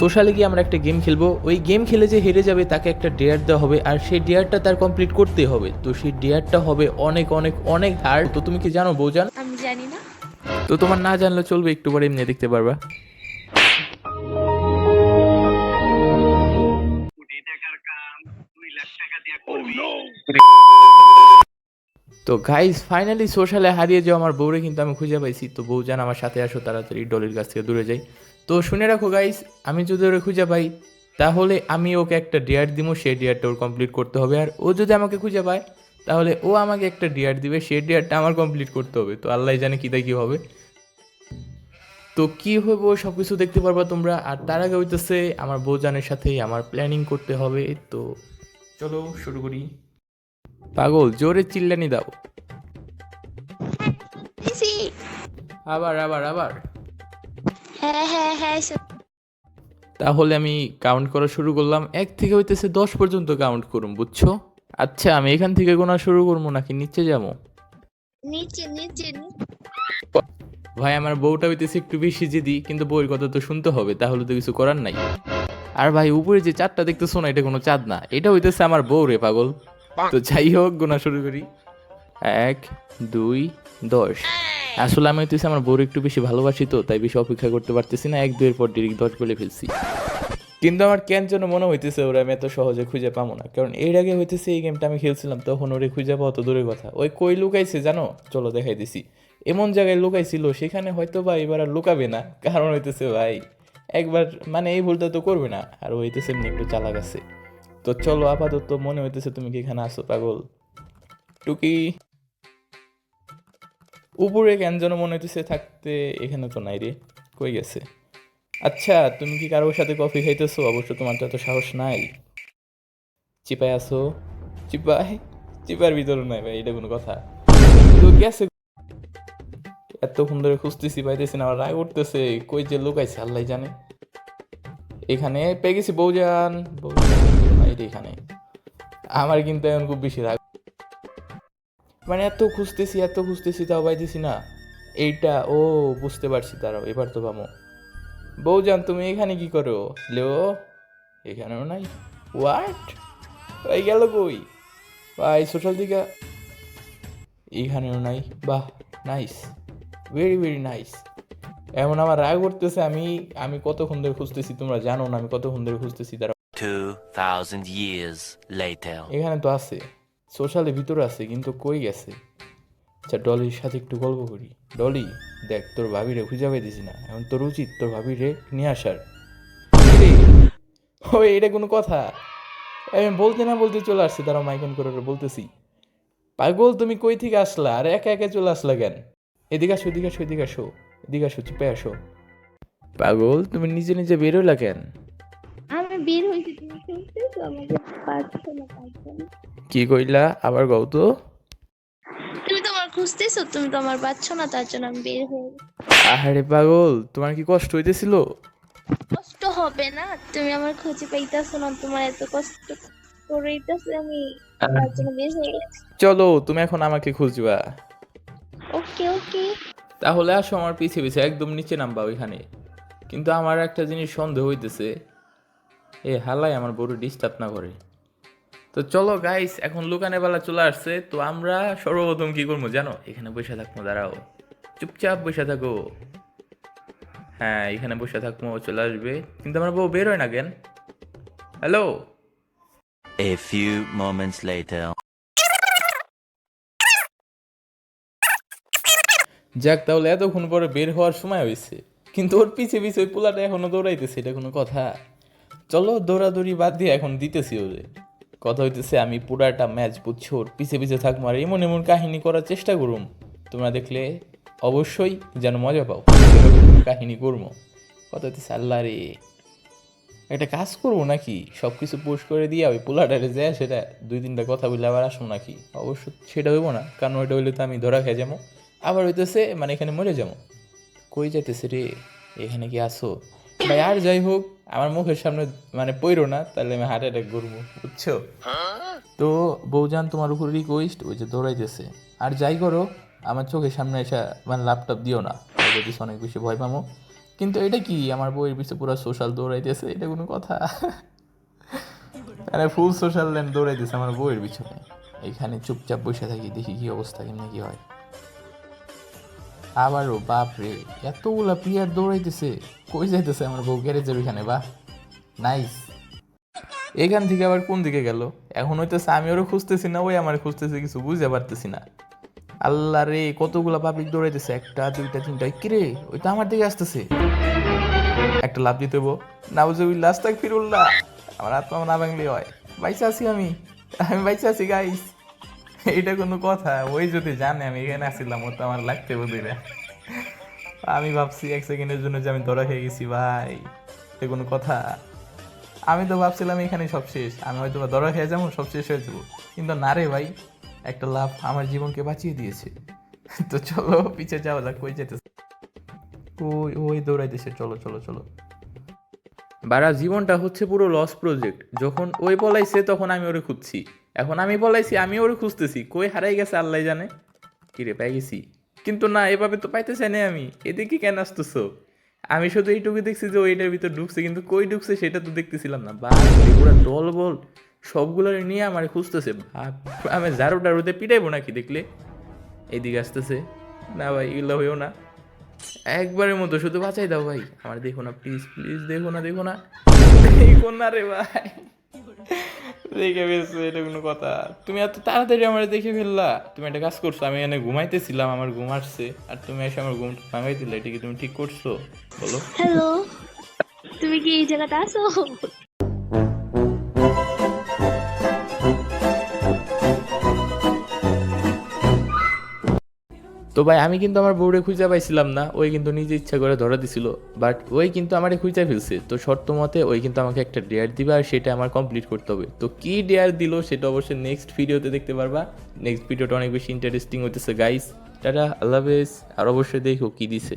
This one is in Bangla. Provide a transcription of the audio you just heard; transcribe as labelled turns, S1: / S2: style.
S1: সোশ্যালে গিয়ে আমরা একটা গেম খেলব। ওই গেম খেলে যে হেরে যাবে তাকে একটা ডেয়ার দেওয়া হবে আর সেই ডেয়ারটা তার কমপ্লিট করতে হবে। তো সেই ডেয়ারটা হবে অনেক অনেক অনেক হার্ড তো তুমি কি জানো বৌজান
S2: আমি জানি না।
S1: তো তোমার না জানলে চলবে একটু পরে এমনি দেখতে পারবা। তো গাইজ ফাইনালি সোশ্যালে হারিয়ে যাও আমার বউরে কিন্তু আমি খুঁজে পাইছি। তো বউ জান আমার সাথে আসো, তাড়াতাড়ি ডলির কাছ থেকে দূরে যাই। তো শুনে রাখো গাইজ আমি যদি ওরে খুঁজে পাই, তাহলে আমি ওকে একটা ডিয়ার দিব, সেই ডিয়ারটা ওর কমপ্লিট করতে হবে। আর ও যদি আমাকে খুঁজে পায়, তাহলে ও আমাকে একটা ডিয়ার দিবে, সেই ডিয়ারটা আমার কমপ্লিট করতে হবে। তো আল্লাহ জানে কী কী হবে। তো কি হইব সব কিছু দেখতে পারবা তোমরা। আর তার আগে হইতেছে, আমার বউজানের সাথেই আমার প্ল্যানিং করতে হবে। তো চলো শুরু করি। পাগল জোরে চিল্লানি দাও। আবার আবার আবার।
S2: হ্যাঁ হ্যাঁ হ্যাঁ
S1: তাহলে আমি কাউন্ট করা শুরু করলাম। এক থেকে হইতেছে দশ পর্যন্ত কাউন্ট করুম বুঝছ? আচ্ছা আমি এখান থেকে গোনা শুরু করব নাকি নিচে যাব?
S2: নিচে নিচে
S1: ভাই আমার বউটা হইতেছে একটু বেশি জেদি কিন্তু বউয়ের কথা তো শুনতে হবে তাহলে তো কিছু করার নাই। আর ভাই উপরে যে চাঁদটা দেখতেছো না এটা কোনো চাঁদ না। এটা হইতেছে আমার বউ রে পাগল। তো যাই হোক গোনা শুরু করি। এক, দুই, দশ। আসলে আমি হইতেছে আমার বউর একটু বেশি ভালোবাসি তো, তাই বেশি অপেক্ষা করতে পারতেছি না। এক, দুইয়ের পর ডিরেক্ট দশ বলে ফেলছি। কিন্তু আমার কেন যেন মনে হইতেছে ওরা, আমি এত সহজে খুঁজে পাবো না। কারণ এর আগে হইতেছে এই গেমটা আমি খেলছিলাম, তখন ওরে খুঁজে পাওয়া তো দূরের কথা। ওই কই লুকাইছে জানো? চলো দেখাই দিছি। এমন জায়গায় লুকাইছিল, সেখানে হয়তো বা এবার আর লুকাবে না। কারণ হইতেছে ভাই, একবার মানে এই ভুলটা তো করবে না। আর হইতেছে একটু চালাক আছে। তো চলো আপাতত মনে হইতেছে তুমি কি এখানে আসো পাগল। টুকি। উপরে কেন যেন মনে হইতেছে থাকতে এখানে তো নাই রে, কই গেছে? আচ্ছা তুমি কি কারোর সাথে কফি খাইতেছো? অবশ্য তোমার তো এত সাহস নাই। চিপায় আসো চিপায়? চিপার ভিতরে নাই ভাই, এটা কোনো কথা। তো গেছে। এতক্ষণ ধরে খুঁজতেছি, পাইতেছি না রাগ উঠতেছে, কই যে লুকাইছে, আল্লাহ জানে। এখানে পেয়ে গেছি বৌজান বৌজান রে এখানে। আমার কিন্তু এখন খুব বেশি রাগ। মানে এত খুঁজতেছি এত খুঁজতেছি, তাও পাইতেছি না। এইটা, ও, বুঝতে পারছি তারাও এবার তো পাবো বৌজান, তুমি এখানে কি করো? লেও এখানেও নাই? হোয়াট এই গেল কই? ভাই সোশ্যাল দিকে। এখানেও নাই? বাহ নাইস ভেরি ভেরি নাইস এমন আমার রাগ করতেছে, আমি আমি কতক্ষণ ধরে খুঁজতেছি, তোমরা জানো না, আমি কতক্ষণ ধরে খুঁজতেছি তারা
S3: 2,000 years later.
S1: এখানে তো আছে। সোশ্যালের ভিতরে আছে কিন্তু কই গেছে? আচ্ছা ডলির সাথে একটু গল্প করি। ডলি দেখ তোর ভাবিরে খুঁজে পাইতেছি না। এখন তোর উচিত তোর ভাবিরে নিয়ে আসার? ওই এটা কোনো কথা। আমি বলতে না বলতে চলে আসছে তারা মাইকন করে করে বলতেছি। পাগল তুমি কই থেকে আসলা? আর একা একা চলে আসলা কেন? এদিকে আসো এদিকে আসো এদিকে আসো এদিকে আসো চিপে আসো। পাগল তুমি নিজে নিজে বেরোলা কেন?
S2: বের হয়েছি তুমি শুনতেছো আমাকে পাচ্ছ না পাচ্ছ না
S1: কি কইলা? আবার গাও তো।
S2: তুমি তো আমার খুঁজতেছো তুমি তো আমার পাচ্ছ না তার জন্য আমি বের গেছি।
S1: আরে পাগল তোমার কি কষ্ট হইতেছিল?
S2: কষ্ট হবে না তুমি আমার খুঁজে পাইতেছো না তোমার এত কষ্ট করেইতেছে আমি তার জন্য বের হয়ে গেছি।
S1: চলো তুমি এখন আমাকে খুঁজবা।
S2: ওকে ওকে।
S1: তাহলে আসো আমার পিছে পিছে একদম নিচে নামবা ওইখানে। কিন্তু আমার একটা জিনিস সন্দেহ হইতেছে। এ হালাই আমার বড় ডিস্টার্ব না করে। তো চলো গাইস এখন লুকানে বেলা চলে আসছে তো আমরা সর্বপ্রথম কি করব জানো? এখানে বসে থাকব দাঁড়াও। চুপচাপ বসে থাকো। হ্যাঁ এখানে বসে থাকব চলে আসবে। কিন্তু আমার বউ বের হয় না কেন? Hello
S3: A few moments later.
S1: যাক তাহলে এতক্ষণ পরে বের হওয়ার সময় হয়েছে। কিন্তু ওর পিছে পিছে ওই পোলাটা এখনও দৌড়াইতেছে এটা কোনো কথা। চলো দৌড়াদৌড়ি বাদ দিয়ে এখন দিতেছি ওদের কথা হইতেছে আমি পুরাটা ম্যাচ বুঝছ, ওর পিছে পিছে থাকব আর এমন এমন কাহিনী করার চেষ্টা করুম। তোমরা দেখলে অবশ্যই যেন মজা পাও। কাহিনী করব। কথা হইতেছে, আল্লাহ রে, একটা কাজ করব নাকি? সব কিছু পোস্ট করে দিয়ে ওই পোলাটারে যায়, সেটা দুই তিনটা কথা বলে আবার আসব নাকি? অবশ্য সেটা হইব না, কারণ ওইটা হইলে তো আমি ধরা খেয়ে যাব। আবার হইতেছে মানে এখানে মরে যাব। কই যাইতেছে রে? এখানে কি আসো ভাই, আর যাই হোক, আমার মুখের সামনে মানে পইরো না, তাহলে আমি হার্ট অ্যাটাক করব, বুঝছ? তো বৌজান তোমার উপর রিকোয়েস্ট ওই যে দৌড়াইতেছে। আর যাই করো, আমার চোখের সামনে এসে মানে ল্যাপটপ দিও না। যদি অনেক বেশি ভয় পাবো কিন্তু এটা কি? আমার বইয়ের পিছনে পুরো সোশ্যাল দৌড়াইতেছে, এটা কোনো কথা? মানে ফুল সোশ্যাল ল্যান্ড দৌড়াইতেছে আমার বইয়ের পিছনে। এখানে চুপচাপ বসে থাকি, দেখি কি অবস্থা, কেমনি কি হয়। আবারও বাপ রে এতগুলা প্লেয়ার দৌড়াইতেছে। কই যাইতেছে আমার বউ? গ্যারেজের ওইখানে বাহ নাইস। এখান থেকে আবার কোন দিকে গেল? এখন হইতেছে আমি ওরা খুঁজতেছি না, ওই আমার খুঁজতেছে, কিছু বুঝতে পারতেছি না। আল্লাহ রে, কতগুলা পাবলিক দৌড়াইতেছে, একটা, দুইটা, তিনটা। কিরে ওই তো আমার দিকে আসতেছে। একটা লাভ দিতে হব নাউজুবিল্লাহ আস্তাক ফিরুল্লাহ আমার আত্মা না ভাঙলে হয়। বাইসে আছি আমি। আমি বাইসে আছি গাইস এইটা কোনো কথা। ওই যদি জানে, আমি এখানে আসছিলাম ও তো আমার লাগতে বোধ আমি ভাবছি এক সেকেন্ডের জন্য যে আমি ধরা খেয়ে গেছি, ভাই। এ কোনো কথা। আমি তো ভাবছিলাম এখানে সব শেষ। আমি হয়তো ধরা খেয়ে যাব, সব শেষ হয়ে যাব। কিন্তু না রে ভাই, একটা লাভ আমার জীবনকে বাঁচিয়ে দিয়েছে। তো চলো, পিছে যাওয়া যাক, কই যেতেছে। ওই ওই দৌড়াইতেছে। চলো চলো চলো। বারা জীবনটা হচ্ছে পুরো লস প্রজেক্ট যখন ওই পলাইছে তখন আমি ওরে খুঁজছি। এখন আমি পলাইছি আমি ওরে খুঁজতেছি। কই হারাই গেছে, আল্লাহ জানে। কিরে, পাই গেছি। কিন্তু না, এভাবে তো পাইতে চাই না আমি। এদিকে কেন আসতেছো? আমি শুধু এইটুকু দেখছি যে ওইটার ভিতর ঢুকছে, কিন্তু কই ঢুকছে সেটা তো দেখতেছিলাম না। বা পুরো দল বল সবগুলো নিয়ে আমার খুঁজতেছে। আমি ঝাড়ু টাড়ুতে পিটাইবো নাকি দেখলে? এইদিকে আসতেছে। না ভাই, এগুলো হইও না। একবারের মতো শুধু বাঁচাই দাও ভাই। আমার দেখো না প্লিজ প্লিজ দেখো না দেখো না। দেখো না রে ভাই। দেখে ফেলছো এটা কোনো কথা। তুমি এত তাড়াতাড়ি আমার দেখে ফেললা। তুমি একটা কাজ করছ আমি এখানে ঘুমাইতেছিলাম আমার ঘুম আসছে। আর তুমি এসে আমার ঘুম ভাঙাই দিলে এটা কি তুমি ঠিক করছ? বলো।
S2: হ্যালো তুমি কি এই জায়গাটা আসো
S1: তো ভাই, আমি কিন্তু আমার বউরে খুঁজে পাইছিলাম না, ওই কিন্তু নিজে ইচ্ছা করে ধরা দিছিল বাট ওই কিন্তু আমারে খুঁজে ফেলছে, তো শর্ত মতে ওই কিন্তু আমাকে একটা ডেয়ার দিবে আর সেটা আমার কমপ্লিট করতে হবে। তো কি ডেয়ার দিল সেটা অবশ্যই নেক্সট ভিডিওতে দেখতে পারবা নেক্সট ভিডিওটা অনেক বেশি ইন্টারেস্টিং হইতেছে গাইস টাটা, আল্লাহ হাফেজ, আর অবশ্যই দেখো কি দিছে।